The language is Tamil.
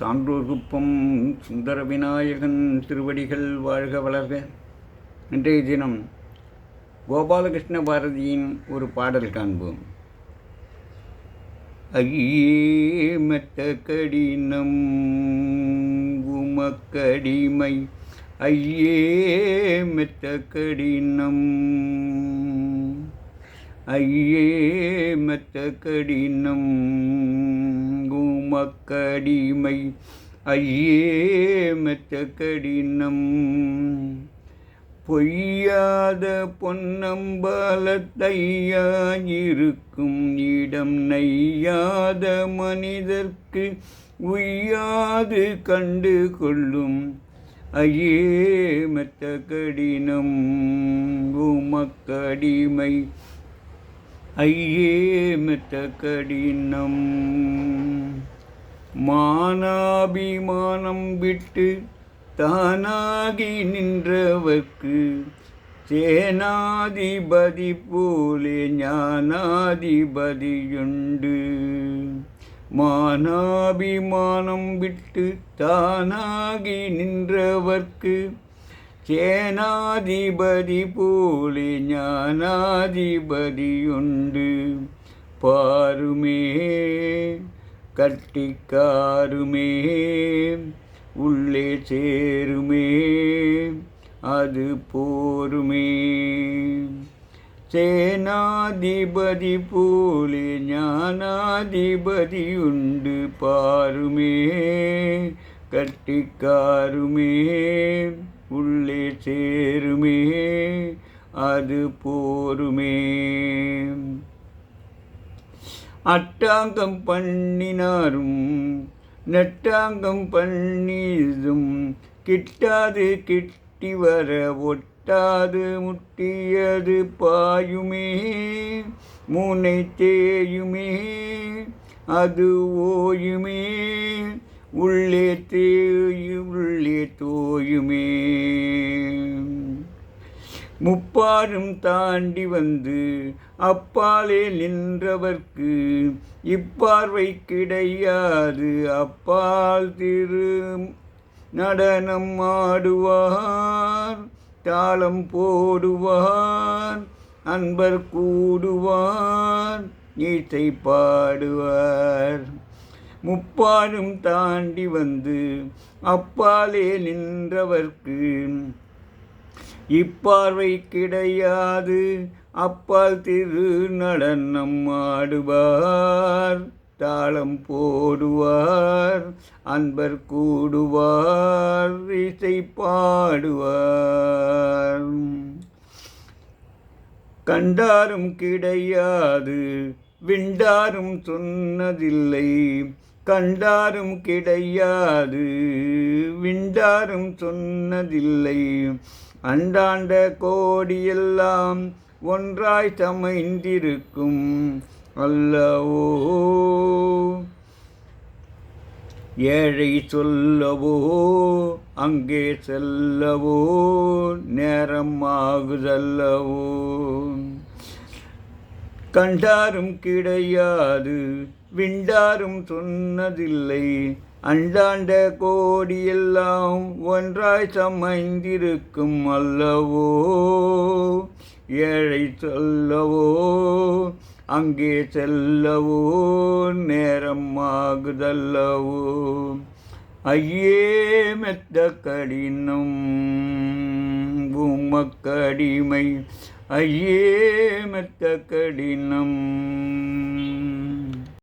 சான்றோர்குப்பம் சுந்தர விநாயகன் திருவடிகள் வாழ்க வளர்க. இன்றைய தினம் கோபாலகிருஷ்ண பாரதியின் ஒரு பாடல் காண்போம். ஐயே மெத்த கடினம் உமக்கடிமை. ஐயே மெத்த கடினம். ஐயே மெத்த கடினம் உமக்கடிமை ஐயே மெத்த கடினம் பொய்யாத பொன்னம்பலத்தையாயிருக்கும் இடம் நெய்யாத மனிதர்க்கு உய்யாது கண்டு கொள்ளும் ஐயே மெத்த கடினம் உமக்கடிமை. ஐயே மெத்த கடினம். மானாபிமானம் விட்டு தானாகி நின்றவர்க்கு சேனாதிபதி போலே ஞானாதிபதியுண்டு. மானாபிமானம் விட்டு தானாகி நின்றவர்க்கு சேனாதிபதி போலே ஞானாதிபதியுண்டு பாருமே கட்டிக்காருமே உள்ளே சேருமே அது போருமே. சேனாதிபதி போலே ஞானாதிபதியுண்டு பாருமே கட்டிக்காருமே உள்ளே சேருமே அது போருமே. அட்டாங்கம் பண்ணினாரும் நெட்டாங்கம் பண்ணிதும் கிட்டாது கிட்டி வர ஒட்டாது முட்டியது பாயுமே மூனை தேயுமே அது ஓயுமே. உள்ளே தேயும் உள்ளே தோயுமே. முப்பாரும் தாண்டி வந்து அப்பாலே நின்றவர்க்கு இப்பார்வை கிடையாது. அப்பால் திரு நடனம் ஆடுவார் தாளம் போடுவார் அன்பர் கூடுவார் இசை பாடுவார். முப்பாலும் தாண்டி வந்து அப்பாலே நின்றவர்க்கு இப்பார்வை கிடையாது. அப்பால் திரு நடனம் ஆடுவார் தாளம் போடுவார் அன்பர் கூடுவார் இசை பாடுவார். கண்டாரும் கிடையாது விண்டாரும் சொன்னதில்லை. கண்டாரும் கிடையாது. விண்டாரும் சொன்னதில்லை. அண்டாண்ட கோடியெல்லாம் ஒன்றாய் சமைந்திருக்கும் அல்லவோ? ஏழை சொல்லவோ? அங்கே செல்லவோ? நேரம் ஆகுதல்லவோ? கண்டாரும் கிடையாது. விண்டாரும் சொன்னதில்லை. அண்டாண்ட கோடியெல்லாம் ஒன்றாய் சமைந்திருக்கும் அல்லவோ? ஏழை சொல்லவோ? அங்கே செல்லவோ? நேரம் ஆகுதல்லவோ? ஐயே மெத்த கடினம். உமக்கடிமை ஐயே மெத்த கடினம்